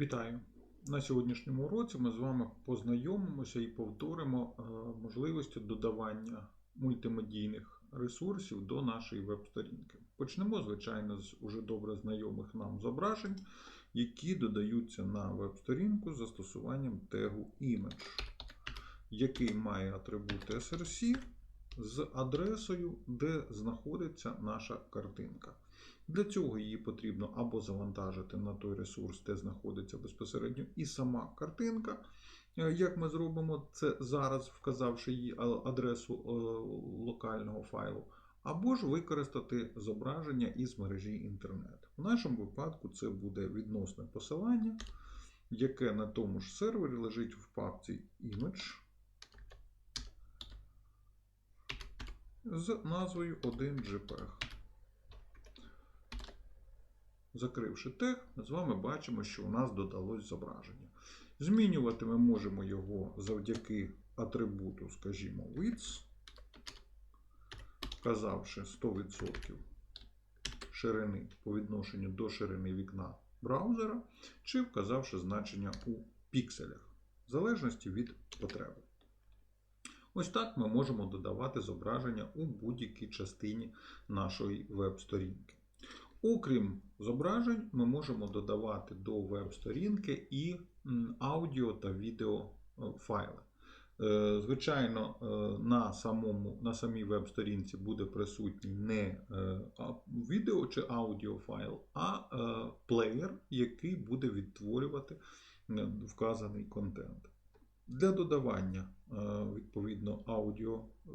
Вітаю! На сьогоднішньому уроці ми з вами познайомимося і повторимо е, можливості додавання мультимедійних ресурсів до нашої веб-сторінки. Почнемо, звичайно, з уже добре знайомих нам зображень, які додаються на веб-сторінку з застосуванням тегу image, який має атрибут src з адресою, де знаходиться наша картинка. Для цього її потрібно або завантажити на той ресурс, де знаходиться безпосередньо і сама картинка. Е, Як ми зробимо це зараз, вказавши її адресу е, локального файлу, або ж використати зображення із мережі інтернет. В нашому випадку це буде відносне посилання, яке на тому ж сервері лежить в папці Image з назвою 1JPEG. Закривши тег, ми з вами бачимо, що у нас додалось зображення. Змінювати ми можемо його завдяки атрибуту, скажімо, width, вказавши 100% ширини по відношенню до ширини вікна браузера, чи вказавши значення у пікселях, в залежності від потреби. Ось так ми можемо додавати зображення у будь-якій частині нашої веб-сторінки. Окрім зображень, ми можемо додавати до веб-сторінки і аудіо та відео е, файли. Е, Звичайно, е, на, самому, на самій веб-сторінці буде присутній не відео чи аудіофайл, а плеєр, який буде відтворювати вказаний контент. Для додавання відповідно аудіо е,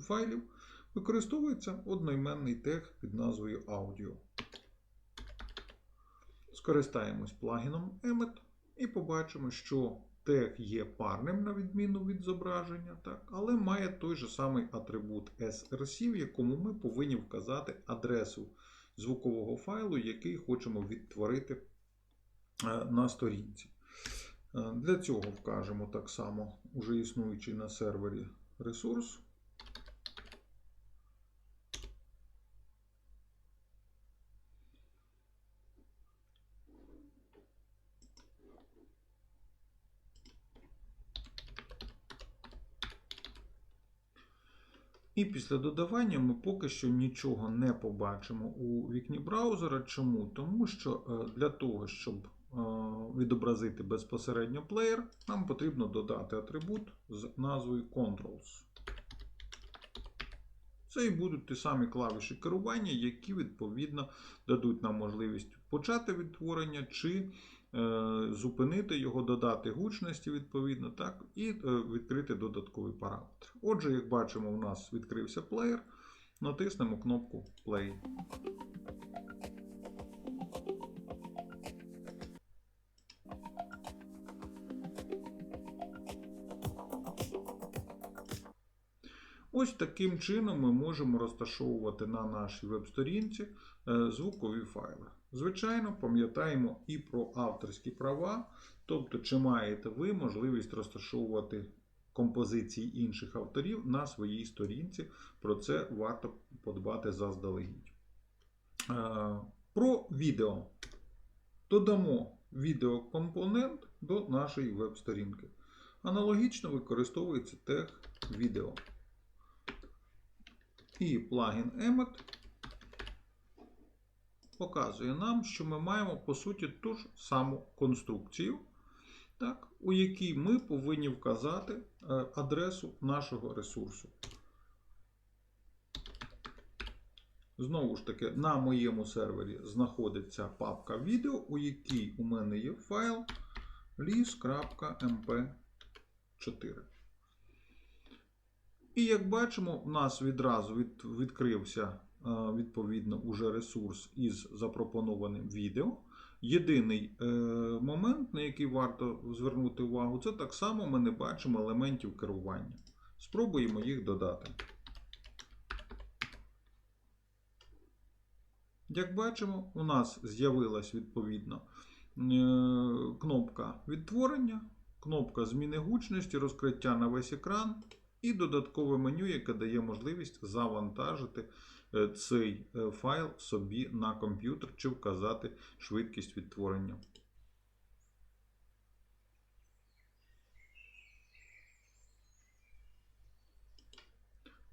файлів використовується одноіменний тег під назвою Audio. Скористаємось плагіном Emmet і побачимо, що тег є парним на відміну від зображення, так, але має той же самий атрибут src, в якому ми повинні вказати адресу звукового файлу, який хочемо відтворити е, на сторінці. Е, Для цього вкажемо так само уже існуючий на сервері ресурс. І після додавання ми поки що нічого не побачимо у вікні браузера. Чому? Тому що е, для того, щоб е, відобразити безпосередньо плеєр, нам потрібно додати атрибут з назвою Controls. Це і будуть ті самі клавіші керування, які відповідно дадуть нам можливість почати відтворення чи зупинити його, додати гучності відповідно, так, і е, відкрити додатковий параметр. Отже, як бачимо, у нас відкрився плеєр. Натиснемо кнопку Play. Ось таким чином ми можемо розташовувати на нашій веб-сторінці е, звукові файли. Звичайно, пам'ятаємо і про авторські права, тобто, чи маєте ви можливість розташовувати композиції інших авторів на своїй сторінці. Про це варто подбати заздалегідь. Е, Про відео. Додамо відеокомпонент до нашої веб-сторінки. Аналогічно використовується тег відео. І плагін Emmet показує нам, що ми маємо по суті ту ж саму конструкцію, так, у якій ми повинні вказати е, адресу нашого ресурсу. Знову ж таки, на моєму сервері знаходиться папка відео, у якій у мене є файл lis.mp4. І як бачимо, у нас відразу від, відкрився відповідно уже ресурс із запропонованим відео. Єдиний е, момент, на який варто звернути увагу, це так само ми не бачимо елементів керування. Спробуємо їх додати. Як бачимо, у нас з'явилась відповідно е, кнопка відтворення, кнопка зміни гучності, розкриття на весь екран і додаткове меню, яке дає можливість завантажити е, цей е, файл собі на комп'ютер чи вказати швидкість відтворення.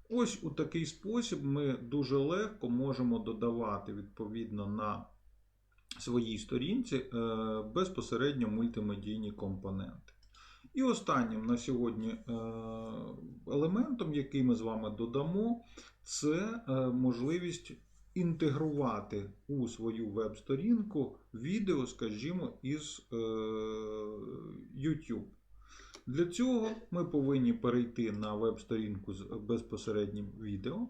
Ось у такий спосіб ми дуже легко можемо додавати відповідно на своїй сторінці е, безпосередньо мультимедійні компоненти. І останнім на сьогодні е, елементом, який ми з вами додамо, це е, можливість інтегрувати у свою веб-сторінку відео, скажімо, із е, YouTube. Для цього ми повинні перейти на веб-сторінку з безпосереднім відео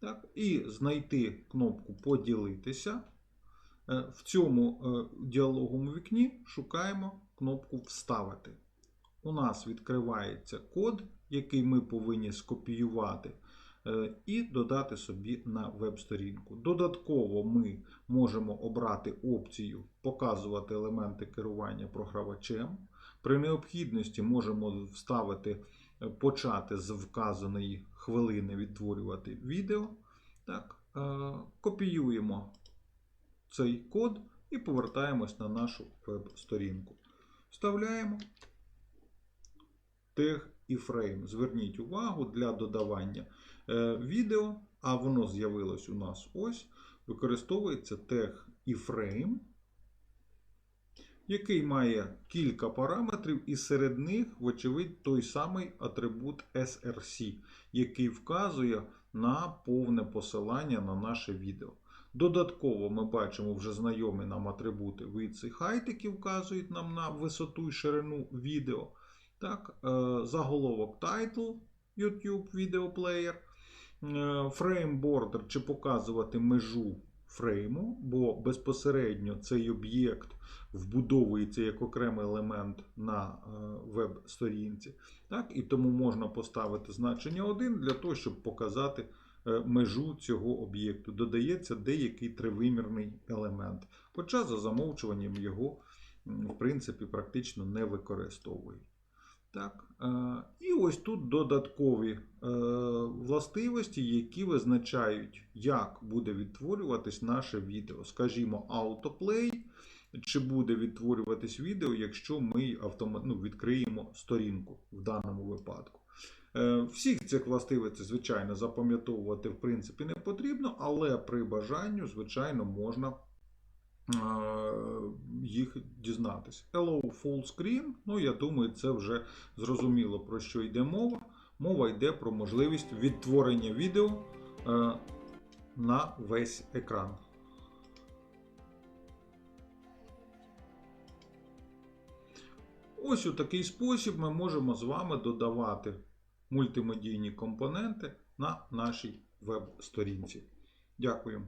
так, і знайти кнопку Поділитися. В цьому діалоговому вікні шукаємо кнопку Вставити. У нас відкривається код, який ми повинні скопіювати е, і додати собі на веб-сторінку. Додатково ми можемо обрати опцію Показувати елементи керування програвачем. При необхідності можемо вставити, е, почати з вказаної хвилини відтворювати відео. Так, е, копіюємо цей код і повертаємось на нашу веб-сторінку. Вставляємо тег і фрейм. Зверніть увагу для додавання е, відео, а воно з'явилось у нас ось. Використовується тег і фрейм, який має кілька параметрів, і серед них, вочевидь, той самий атрибут SRC, який вказує на повне посилання на наше відео. Додатково ми бачимо вже знайомі нам атрибути width і height, які вказують нам на висоту і ширину відео. Так, е, Заголовок title YouTube Player, е, фрейм бордер чи показувати межу фрейму, бо безпосередньо цей об'єкт вбудовується як окремий елемент на е, веб-сторінці. Так, І тому можна поставити значення 1 для того, щоб показати межу цього об'єкту. Додається деякий тривимірний елемент. Хоча за замовчуванням його, в принципі, практично не використовують. Так. е, І ось тут додаткові е, властивості, які визначають, як буде відтворюватись наше відео. Скажімо, autoplay, чи буде відтворюватись відео, якщо ми автомат... ну, відкриємо сторінку в даному випадку. Е, Всіх цих властивостей, звичайно, запам'ятовувати в принципі не потрібно, але при бажанню, звичайно, можна їх дізнатися. Hello full screen. Ну, я думаю, це вже зрозуміло про що йде мова. Мова йде про можливість відтворення відео е, на весь екран. Ось у такий спосіб ми можемо з вами додавати мультимедійні компоненти на нашій веб-сторінці. Дякую.